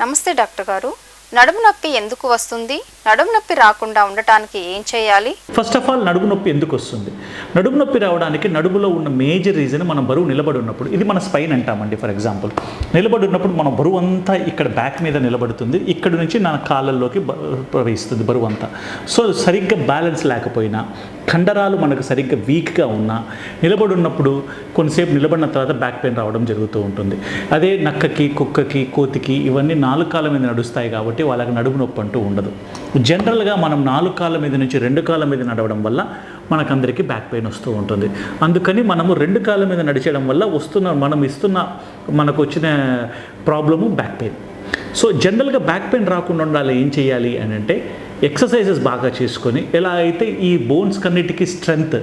నమస్తే డాక్టర్ గారు. నడుము నొప్పి ఎందుకు వస్తుంది? నడుము నొప్పి రాకుండా ఉండటానికి ఏం చేయాలి? ఫస్ట్ ఆఫ్ ఆల్ నడుము నొప్పి ఎందుకు వస్తుంది? నడుము నొప్పి రావడానికి నడుములో ఉన్న మేజర్ రీజన్ మనం బరువు నిలబడి ఉన్నప్పుడు ఇది మన స్పైన్ అంటామండి ఫర్ ఎగ్జాంపుల్ నిలబడి ఉన్నప్పుడు మన బరువు అంతా ఇక్కడ బ్యాక్ మీద నిలబడుతుంది. ఇక్కడ నుంచి నా కాళ్ళల్లోకి ప్రవహిస్తుంది బరువు అంతా సో సరిగ్గా బ్యాలెన్స్ లేకపోయినా కండరాలు మనకు సరిగ్గా వీక్గా ఉన్నా నిలబడి ఉన్నప్పుడు కొంతసేపు నిలబడిన తర్వాత బ్యాక్ పెయిన్ రావడం జరుగుతూ ఉంటుంది. అదే నక్కకి కుక్కకి కోతికి ఇవన్నీ నాలుగు కాళ్ళ మీద నడుస్తాయి కాబట్టి వాళ్ళకి నడుము నొప్పి అంటూ ఉండదు. జనరల్గా మనం నాలుగు కాళ్ళ మీద నుంచి రెండు కాళ్ళ మీద నడవడం వల్ల మనకందరికీ బ్యాక్ పెయిన్ వస్తూ ఉంటుంది. అందుకని మనము రెండు కాళ్ళ మీద నడిచడం వల్ల వస్తున్న మనం ఇస్తున్న మనకు వచ్చిన ప్రాబ్లము బ్యాక్ పెయిన్ సో జనరల్గా బ్యాక్ పెయిన్ రాకుండా ఉండాలి ఏం చేయాలి అని అంటే ఎక్సర్సైజెస్ బాగా చేసుకొని ఎలా అయితే ఈ బోన్స్ కన్నిటికీ స్ట్రెంగ్త్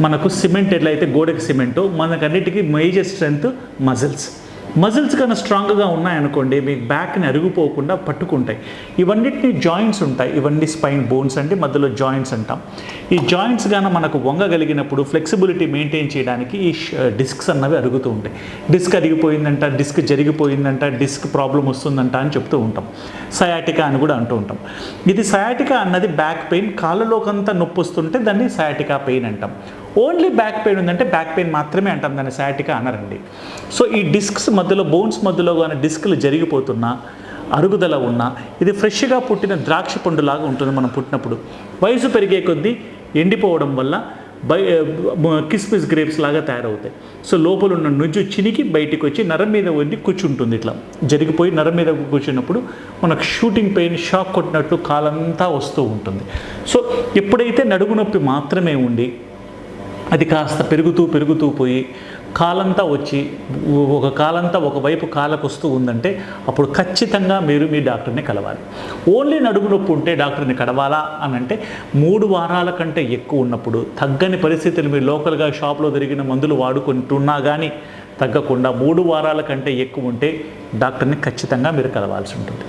మనకు సిమెంట్ ఎట్లయితే గోడకి సిమెంటో మనకన్నిటికీ మేజర్ స్ట్రెంగ్త్ మజిల్స్ మజిల్స్ కన్నా స్ట్రాంగ్గా ఉన్నాయనుకోండి మీ బ్యాక్ని అరిగిపోకుండా పట్టుకుంటాయి. ఇవన్నిటిని జాయింట్స్ ఉంటాయి. ఇవన్నీ స్పైన్ బోన్స్ అంటే మధ్యలో జాయింట్స్ అంటాం. ఈ జాయింట్స్ గాన మనకు వంగగలిగినప్పుడు ఫ్లెక్సిబిలిటీ మెయింటైన్ చేయడానికి ఈ డిస్క్స్ అన్నవి అరుగుతూ ఉంటాయి. డిస్క్ అరిగిపోయిందంట డిస్క్ జరిగిపోయిందంట డిస్క్ ప్రాబ్లం వస్తుందంట అని చెప్తూ ఉంటాం. సయాటికా అని కూడా అంటూ ఉంటాం. ఇది సయాటికా అన్నది బ్యాక్ పెయిన్ కాళ్ళలోకంతా నొప్పి వస్తుంటే దాన్ని సయాటికా పెయిన్ అంటాం. ఓన్లీ బ్యాక్ పెయిన్ ఉందంటే బ్యాక్ పెయిన్ మాత్రమే అంటాం దాన్ని సయాటికా అనరండి సో ఈ డిస్క్స్ మధ్యలో బోన్స్ మధ్యలో కానీ డిస్క్లు జరిగిపోతున్నా అరుగుదల ఉన్నా ఇది ఫ్రెష్గా పుట్టిన ద్రాక్ష పండులాగా ఉంటుంది మనం పుట్టినప్పుడు. వయసు పెరిగే కొద్దీ ఎండిపోవడం వల్ల బై కిస్మిస్ గ్రేప్స్ లాగా తయారవుతాయి. సో లోపల ఉన్న నుజ్జు చినికి బయటికి వచ్చి నరం మీద వండి కూర్చుంటుంది ఇట్లా. జరిగిపోయి నరం మీద కూర్చున్నప్పుడు మనకు షూటింగ్ పెయిన్ షాక్ కొట్టినట్టు కాలంతా వస్తూ ఉంటుంది. సో ఎప్పుడైతే నడుము నొప్పి మాత్రమే ఉండి అది కాస్త పెరుగుతూ పెరుగుతూ పోయి కాలంతా వచ్చి ఒక కాలంతా ఒకవైపు కాలకు వస్తూ ఉందంటే అప్పుడు ఖచ్చితంగా మీరు మీ డాక్టర్ని కలవాలి. ఓన్లీ నడుము నొప్పి ఉంటే డాక్టర్ని కలవాలా అని అంటే మూడు వారాల కంటే ఎక్కువ ఉన్నప్పుడు తగ్గని పరిస్థితులు మీరు లోకల్గా షాప్లో దొరికిన మందులు వాడుకుంటున్నా కానీ తగ్గకుండా మూడు వారాల కంటే ఎక్కువ ఉంటే డాక్టర్ని ఖచ్చితంగా మీరు కలవాల్సి ఉంటుంది.